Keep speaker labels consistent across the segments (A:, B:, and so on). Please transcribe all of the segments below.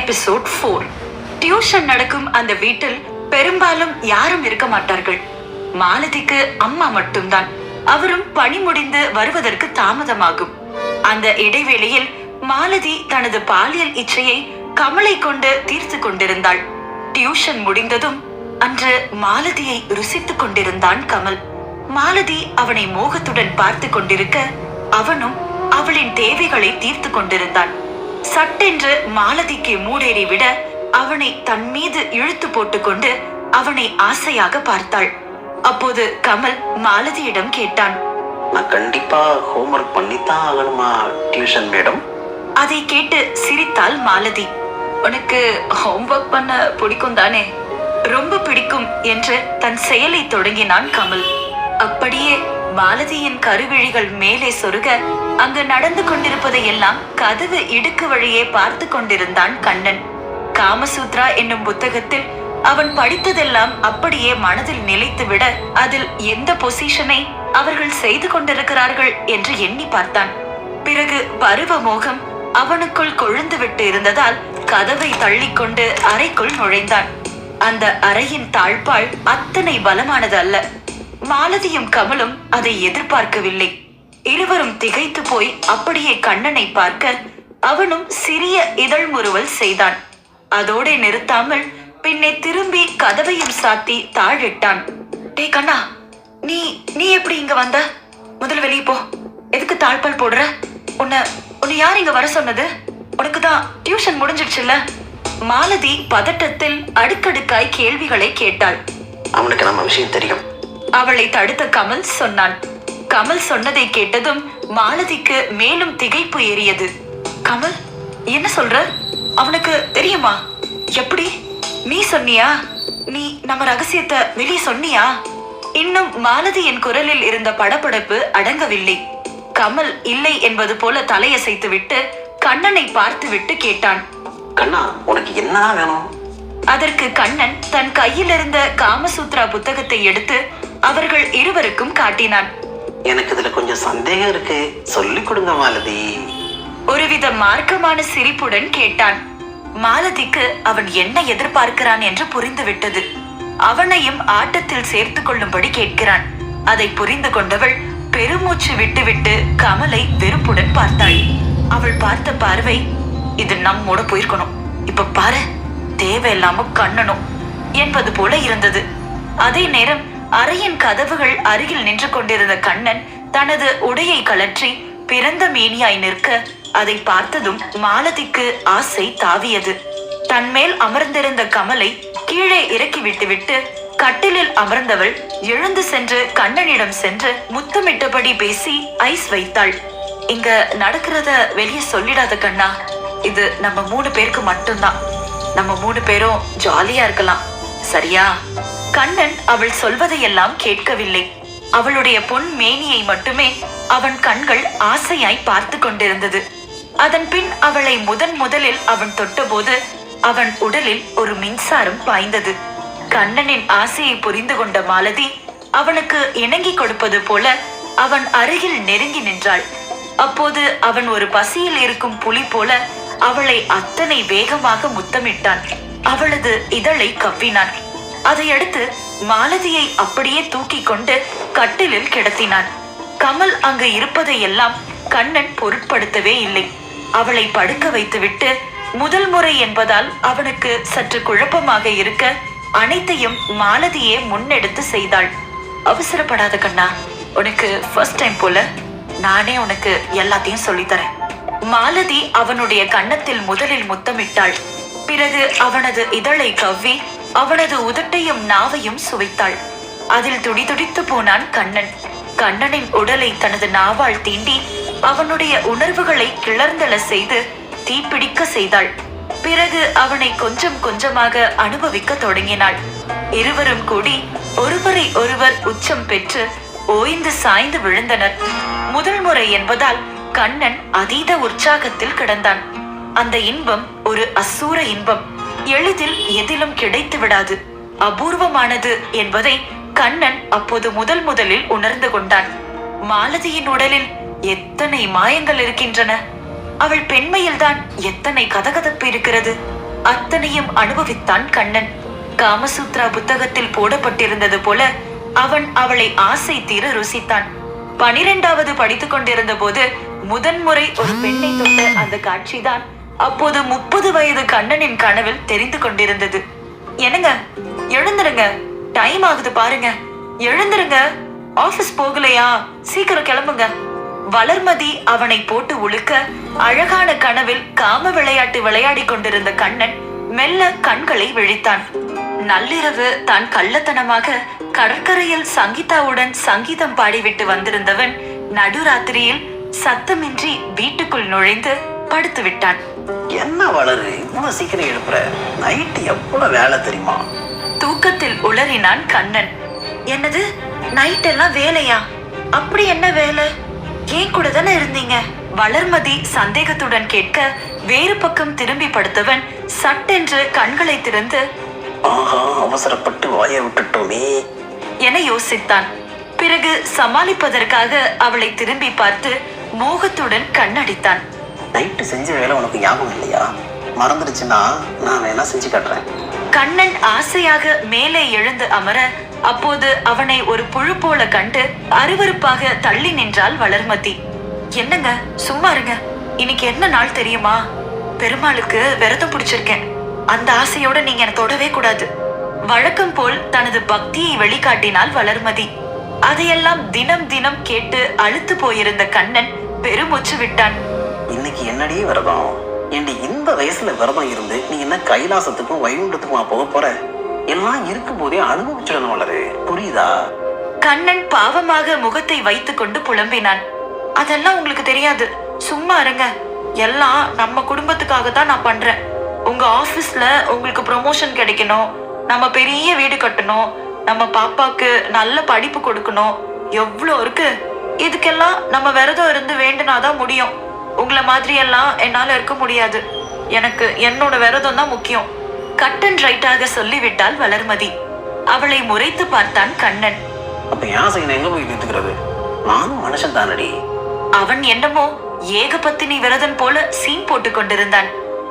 A: Episode four tuition நடக்கும் அந்த வீட்டில் பெரும்பாலும் யாரும் இருக்க மாட்டார்கள். மாலதிக்கு அம்மா மட்டும்தான். அவரும் பணி முடிந்து வருவதற்கு தாமதமாகும். அந்த இடைவேளையில் மாலதி தனது பாலியல் இச்சையை கமலை கொண்டு தீர்த்து கொண்டிருந்தாள். டியூஷன் முடிந்ததும் அன்று மாலதியை ருசித்துக் கொண்டிருந்தான் கமல். மாலதி அவனை மோகத்துடன் பார்த்து கொண்டிருக்க அவனும் அவளின் தேவைகளை தீர்த்து கொண்டிருந்தான். சட்டென்று மாலதிக்கு மூடேறி விட அவனை தன் மீது இழுத்து போட்டுக்கொண்டு அவனை ஆசையாக பார்த்தாள். அப்போது கமல் மாலதியிடம் கேட்டான்.
B: கண்டிப்பா ஹோம்ஒர்க் பண்ணித்தான் ஆகணுமா டியூஷன் மேடம்?
A: அதை கேட்டு சிரித்தாள் மாலதி. உனக்கு ஹோம்ஒர்க் பண்ண பிடிக்கும் தானே? ரொம்ப பிடிக்கும் என்று தன் செயலை தொடங்கினான் கமல். அப்படியே மாலதியின் கருவிழிகள் மேலே சொருக அங்கு நடந்து கொண்டிருப்பதை எல்லாம் கதவு இடுக்கு வழியே பார்த்து கொண்டிருந்தான் கண்ணன். காமசூத்ரா என்னும் புத்தகத்தில் அவன் படித்ததெல்லாம் அப்படியே மனதில் நிலைத்துவிட அதில் எந்த பொசிஷனை அவர்கள் செய்து கொண்டிருக்கிறார்கள் என்று எண்ணி பார்த்தான். பிறகு பருவ மோகம் அவனுக்குள் கொழுந்து விட்டு இருந்ததால் கதவை தள்ளிக்கொண்டு அறைக்குள் நுழைந்தான். அந்த அறையின் தாழ்பால் அத்தனை பலமானது அல்ல மாலதியும் கமலும் அதை எதிர்பார்க்கவில்லை. இருவரும் திகைத்து போய் அப்படியே கண்ணனை பார்க்க அவனும் சிறிய இதழ் முறுவல் செய்தான். அதோடே நிறுத்தாமல் பின்னே திரும்பி கதவையும் சாத்தி தாழிட்டான். டே கண்ணா நீ நீ எப்படி இங்க வந்த? முதல்ல வெளியே போ. எதுக்கு தாழ்பால் போடுற? உன்னை உன்னை யார் இங்க வர சொன்னது? உனக்கு தான் டியூஷன் முடிஞ்சிடுச்சுல்ல? மாலதி பதட்டத்தில் அடுக்கடுக்காய் கேள்விகளை கேட்டாள்.
B: அவனுக்கு நம்ம விஷயம் தெரியும்.
A: அவளை தடுத்த கமல் சொன்னான். கமல் சொன்னதை கேட்டதும் மாலதிக்கு மேலும் திகைப்பு ஏறியது. கமல் என்ன சொல்ற? அவனுக்கு தெரியுமா? எப்படி? நீ சொன்னியா? நீ நம்ம ரகசியத்தை வெளியே சொன்னியா? இன்னும் மாலதியின் குரலில் இருந்த படபடப்பு அடங்கவில்லை. கமல் இல்லை என்பது போல தலையசைத்து விட்டு கண்ணனை பார்த்துவிட்டு கேட்டான்.
B: கண்ணா உனக்கு என்ன வேணும்?
A: அதற்கு கண்ணன் தன் கையில் இருந்த காமசூத்ரா புத்தகத்தை எடுத்து அவர்கள் இருவருக்கும் காட்டினான்.
B: எனக்கு இதுல கொஞ்சம் சந்தேகம் இருக்கு. சொல்லி கொடுங்க மாலதி.
A: ஒருவித மார்க்கமான சிரிப்புடன் கேட்டான். மாலதிக்கு அவன் என்ன எதிர்பார்க்கிறான் என்று புரிந்துவிட்டது. அவனையும் ஆட்டத்தில் சேர்த்து கொள்ளும்படி கேட்கிறான். அதை புரிந்து கொண்டவள் பெருமூச்சு விட்டுவிட்டு கமலை வெறுப்புடன் பார்த்தாள். அவள் பார்த்த பார்வை இது நம்மோட போயிருக்கணும். இப்ப பாரு தேவையில்லாம கண்ணனும் என்பது போல இருந்தது. அதே நேரம் அறையின் கதவுகள் அருகில் நின்று கொண்டிருந்த கண்ணன் தனது உடையை கழற்றி பிறந்த மேனியாய் நிற்க அதை பார்த்ததும் மாலதிக்கு ஆசை தாவியது. தன்மேல் அமர்ந்திருந்த கமலை கீழே இறக்கி விட்டுவிட்டு கட்டிலில் அமர்ந்தவள் எழுந்து சென்று கண்ணனிடம் சென்று முத்தமிட்டபடி பேசி ஐஸ் வைத்தாள். இங்க நடக்கிறத வெளியே சொல்லிடாத கண்ணா. இது நம்ம மூணு பேருக்கு மட்டும்தான். நம்ம மூணு பேரும் ஜாலியா இருக்கலாம். சரியா? கண்ணன் அவள் சொல்வதையெல்லாம் கேட்கவில்லை. அவளுடைய பொன் மேனியை மட்டுமே அவன் கண்கள் ஆசையாய் பார்த்து கொண்டிருந்தது. அதன் பின் அவளை முதன் முதலில் அவன் தொட்டபோது அவன் உடலில் ஒரு மின்சாரம் பாய்ந்தது. கண்ணனின் ஆசையை புரிந்து கொண்ட மாலதி அவனுக்கு இணங்கி கொடுப்பது போல அவன் அருகில் நெருங்கி நின்றாள். அப்போது அவன் ஒரு பசியில் இருக்கும் புலி போல அவளை அத்தனை வேகமாக முத்தமிட்டான். அவளது இதழை கவ்வினான். அதையடுத்து மாலதியை அப்படியே தூக்கி கொண்டு கட்டிலில் கிடத்தினான். கமல் அங்கு இருப்பதையெல்லாம் கண்ணன் பொருட்படுத்தவே இல்லை. அவளை படுக்க வைத்துவிட்டு முதல் முறை என்பதால் அவனுக்கு சற்று குழப்பமாக இருக்க அனைத்தையும் மாலதியே முன்னெடுத்து செய்தாள். அவசரப்படாத கண்ணா உனக்கு ஃபர்ஸ்ட் டைம் போல நானே உனக்கு எல்லாத்தையும் சொல்லித்தரேன். மாலதி அவனுடைய கன்னத்தில் முதலில் முத்தமிட்டாள். பிறகு அவனது இதழை கவ்வி அவனது உதட்டையும் நாவையும் சுவைத்தாள். அதில் துடிதுடித்து போனான் கண்ணன். கண்ணனின் உடலை தனது நாவால் தீண்டி அவனுடைய உணர்வுகளை கிளர்ந்தள செய்து தீப்பிடிக்க செய்தாள். பிறகு அவனை கொஞ்சம் கொஞ்சமாக அனுபவிக்க தொடங்கினாள். இருவரும் கூடி ஒருவரை ஒருவர் உச்சம் பெற்று ஓய்ந்து சாய்ந்து விழுந்தனர். முதல் முறை என்பதால் கண்ணன் அதீத உற்சாகத்தில் கிடந்தான். அந்த இன்பம் ஒரு அசூர இன்பம். எளிதில் எதிலும் கிடைத்து விடாது. அபூர்வமானது என்பதை கண்ணன் அப்போது முதல் முதலில் உணர்ந்து கொண்டான். மாலதியின் உடலில் எத்தனை மாயங்கள் இருக்கின்றன. அவள் பெண்மையில்தான் எத்தனை கதகதப்பு இருக்கிறது. அத்தனையும் அனுபவித்தான் கண்ணன். காமசூத்ரா புத்தகத்தில் போடப்பட்டிருந்தது போல அவன் அவளை ஆசை தீர ருசித்தான். பனிரெண்டாவது படித்துக் கொண்டிருந்த போது முதன்முறை ஒரு பெண்ணை தொட்ட அந்த காட்சிதான் அப்போது முப்பது வயது கண்ணனின் கனவில் தெரிந்து கொண்டிருந்தது. என்னங்க? எழுந்துருங்க. டைம் ஆகுது பாருங்க. எழுந்துருங்க. ஆபீஸ் போகலையா? சீக்கிரம் கிளம்புங்க. வளர்மதி அவனை போட்டு உழுக்க அழகான கனவில் காம விளையாட்டு விளையாடி கொண்டிருந்த கண்ணன் மெல்ல கண்களை விழித்தான். நள்ளிரவு தான் கள்ளத்தனமாக கடற்கரையில் சங்கீதாவுடன் சங்கீதம் பாடிவிட்டு வந்திருந்தவன் நடுராத்திரியில் சத்தமின்றி வீட்டுக்குள் நுழைந்து படுத்து விட்டான்.
B: என்ன வளரு? இவ்வளவு சீக்கிரம் எழுப்புற? நைட்டு எவ்வளவு வேலை தெரியுமா?
A: தூக்கத்தில் உளறினான் கண்ணன். என்னது? நைட் எல்லாம் வேலையா? அப்படி என்ன வேலை? ஏன் கூட தானே இருந்தீங்க? வளர்மதி சந்தேகத்துடன் கேட்க வேறு பக்கம் திரும்பி படுத்தவன் சட்டென்று கண்களை திறந்து
B: ஆஹா அவசரப்பட்டு வாயை விட்டுட்டோமே.
A: என யோசித்தான். பிறகு சமாளிப்பதற்காக அவளை திரும்பி பார்த்து மோகத்துடன் கண்ணடித்தான்.
B: நைட்டு செஞ்ச வேலை உனக்கு ஞாபகம் இல்லையா? மறந்துடுச்சுன்னா நான் வேணா செஞ்சு காட்டுறேன்.
A: கண்ணன் ஆசையாக மேலே எழுந்து அமர அப்போது அவனை ஒரு புழு போல கண்டு அருவருப்பாக தள்ளி நின்றாள் வளர்மதி. என்னங்க சும்மா இருங்க. இன்னைக்கு என்ன நாள் தெரியுமா? பெருமாளுக்கு விரதம் பிடிச்சிருக்கேன். அந்த ஆசையோட நீங்க என்ன தொடவே கூடாது. வழக்கம் போல் தனது பக்தியை வெளிக்காட்டினாள் வளர்மதி. அதையெல்லாம் தினம் தினம் கேட்டு அழுத்து போயிருந்த கண்ணன் பெருமூச்சு விட்டான்.
B: இன்னைக்கு என்னடி விரதம்? ஏண்டி இந்த வயசுல விரதம் இருந்து நீ என்ன கைலாசத்துக்கும் வைகுண்டத்துக்குமா போக போற? எல்லாம் இருக்கும் போதே அனுபவிச்சிடணும் வளரு புரியுதா?
A: கண்ணன் பாவமாக முகத்தை வைத்துக்கொண்டு புலம்பினான். அதெல்லாம் உங்களுக்கு தெரியாது. சும்மா இருங்க. எல்லாம் நம்ம குடும்பத்துக்காக தான் நான் பண்றேன். உங்க ஆபீஸ்ல உங்களுக்கு ப்ரொமோஷன் கிடைக்கணும். நம்ம பெரிய வீடு கட்டணும். நம்ம பாப்பாக்கு நல்ல படிப்பு கொடுக்கணும். எவ்வளோ இருக்கு? இதுக்கெல்லாம் நம்ம விரதம் இருந்து வேண்டுனாதான் முடியும். உங்களை மாதிரி எல்லாம் என்னால இருக்க முடியாது. எனக்கு என்னோட விரதம் தான் முக்கியம். கட் அண்ட் ரைட்டாக சொல்லிவிட்டாள் வளர்மதி. அவளை முறைத்து பார்த்தான் கண்ணன்.
B: அப்ப நான் எங்க போய் தீர்த்துக்கிறது? நானும் மனுஷன் தானடி.
A: அவன் என்னமோ ஏகபத்தினி விரதன் போல சீன் போட்டுக் கொண்டிருந்தான்.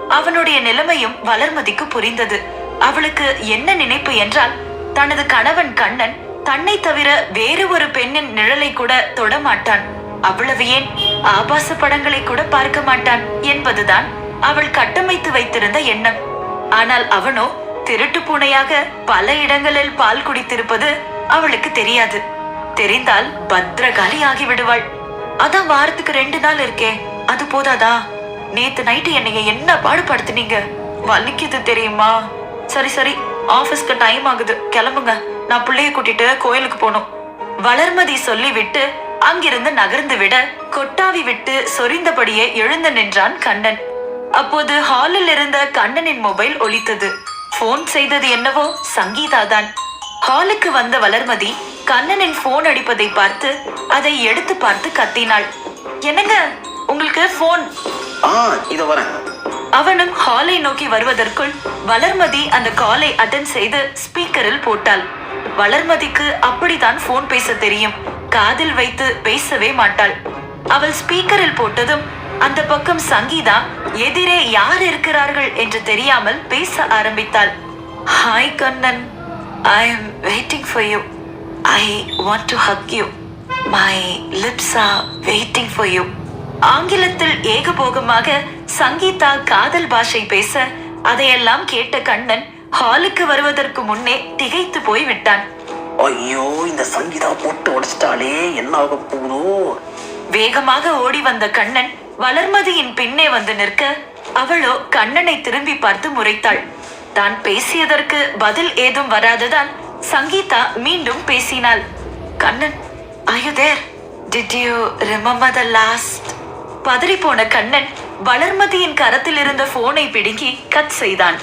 A: அவனுடைய நிலைமையும் வளர்மதிக்கு புரிந்தது. அவளுக்கு என்ன நினைப்பு என்றால் தனது கணவன் கண்ணன் தன்னை தவிர வேறு ஒரு பெண்ணின் நிழலை கூட தொடமாட்டான் அவ்வளவு ஏன்? ஆபாச படங்களை கூட பார்க்க மாட்டான் என்பதுதான் அவள் கட்டமைத்து வைத்திருந்த எண்ணம். ஆனால் அவனோ திருட்டு பூனையாக பல இடங்களில் பால் குடித்திருப்பது அவளுக்கு தெரியாது. தெரிந்தால் பத்ரகாலி ஆகிவிடுவாள். அதான் வாரத்துக்கு ரெண்டு நாள் இருக்கே. அது போதாதா? நேத்து நைட்டு என்னைய என்ன பாடுபடுத்துனீங்க? வலிக்குது தெரியுமா? சரி சரி. ஆபீஸ்க்கு டைம் ஆகுது. கிளம்புங்க. நான் பிள்ளைய கூட்டிட்டு கோயிலுக்கு போகணும். வளர்மதி சொல்லிவிட்டு அங்கிருந்து நகர்ந்து விட கொட்டாவி விட்டு சொரிந்தபடியே எழுந்து நின்றான் கண்ணன். அப்போது ஹாலில் இருந்த கண்ணனின் மொபைல் ஒலித்தது. போன் செய்தது என்னவோ சங்கீதா தான் ஹாலுக்கு வந்த வளர்மதி கண்ணனின் போன் அடிப்பதை பார்த்து அதை எடுத்து பார்த்து கத்தினாள். என்னங்க? உங்களுக்கு போன் அவனும் ஹாலை நோக்கி வருவதற்குள் வளர்மதி அந்த காலை அட்டன் செய்து ஸ்பீக்கரில் போட்டாள். வளர்மதிக்கு அப்படித்தான் போன் பேச தெரியும். காதில் வைத்து பேசவே மாட்டாள். அவள் ஸ்பீக்கரில் போட்டதும் அந்த பக்கம் சங்கீதா எதிரே யார் இருக்கிறார்கள்? என்று தெரியாமல் பேச ஆரம்பித்தாள். Hi Kannan. I am waiting for you I want to hug you my lips are waiting for you ஆங்கிலத்தில் ஏகபோகமாக சங்கீதா காதல் பாஷை பேச அதையெல்லாம் கேட்ட கண்ணன் ஹாலுக்கு வருவதற்கு முன்னே திகைத்து போய் விட்டான்
B: ஐயோ இந்த சங்கீதா போட்டு உடைச்சிட்டாலே என்ன ஆக போகுதோ?
A: வேகமாக ஓடி வந்த கண்ணன் வளர்மதியின் பின்னே வந்து நிற்க அவளோ கண்ணனை திரும்பி பார்த்து முறைத்தாள். தான் பேசியதற்கு பதில் ஏதும் வராததால் சங்கீதா மீண்டும் பேசினாள். கண்ணன் ஐயோ தேர் there? Did you remember the last? பதறிப்போன Kannan வளர்மதியின் கரத்தில் இருந்த போனை பிடுங்கி கட் செய்தான்.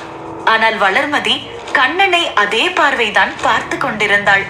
A: ஆனால் வளர்மதி கண்ணனை அதே பார்வைதான் பார்த்து கொண்டிருந்தாள்.